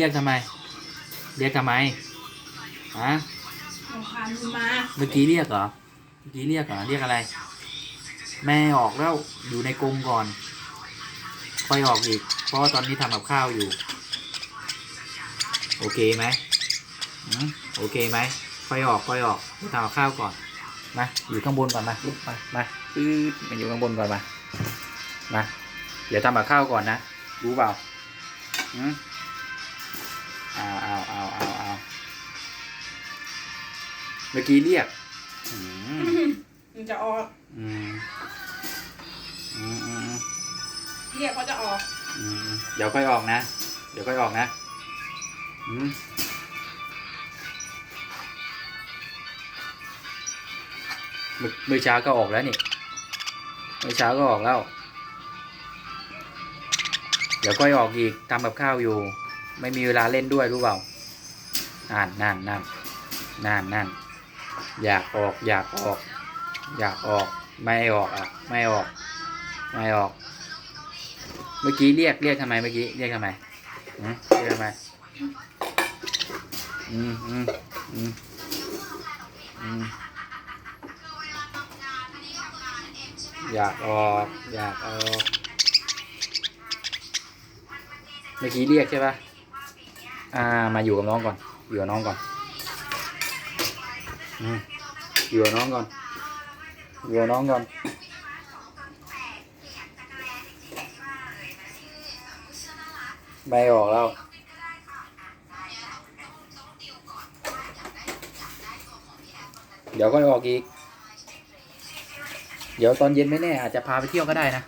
เรียกทำไม เรียกทำไมฮะของพานมึงมาเมื่อกี้เรียกเหรอ เมื่อกี้เรียกเหรอ เรียกอะไร แม่ออกแล้ว อยู่ในกรงก่อน ค่อยออกอีก เพราะว่าตอนนี้ทำกับข้าวอยู่ โอเคไหมหืมโอเคไหม ค่อยออก ค่อยออกทำกับข้าวก่อน มา อยู่ข้างบนก่อนมาลุกมา มาปื๊ดมาอยู่ข้างบนก่อนมา มา เดี๋ยวทำกับข้าวก่อนนะ รู้เปล่าอืม เมื่อกี้เรียกอืมมึงจะออกอืมอืมอืมอืมเรียกเขาจะออก อืมเดี๋ยวค่อยออกนะ เดี๋ยวค่อยออกนะอืมเมื่อเมื่อเช้าก็ออกแล้วนี่เมื่อเช้าก็ออกแล้ว เดี๋ยวค่อยออกอีกทำกับข้าวอยู่ ไม่มีเวลาเล่นด้วยรู้เปล่านั่นนั่นนั่นนั่นนั่น อยากออกอยากออก อยากออกไม่ออกอะไม่ออกไม่ออก เมื่อกี้เรียกเรียกทำไมเมื่อกี้เรียกทำไมหืมเรียกทำไมอืมอืมอืมอืมอยากออกอยากออกเมื่อกี้เรียกใช่ปะอ่ามาอยู่กับน้องก่อนอยู่กับน้องก่อน อยู่น้องก่อนอยู่น้องก่อนไม่ออกแล้วเดี๋ยวก็ออกอีก เดี๋ยวตอนเย็นไม่แน่อาจจะพาไปเที่ยวก็ได้นะ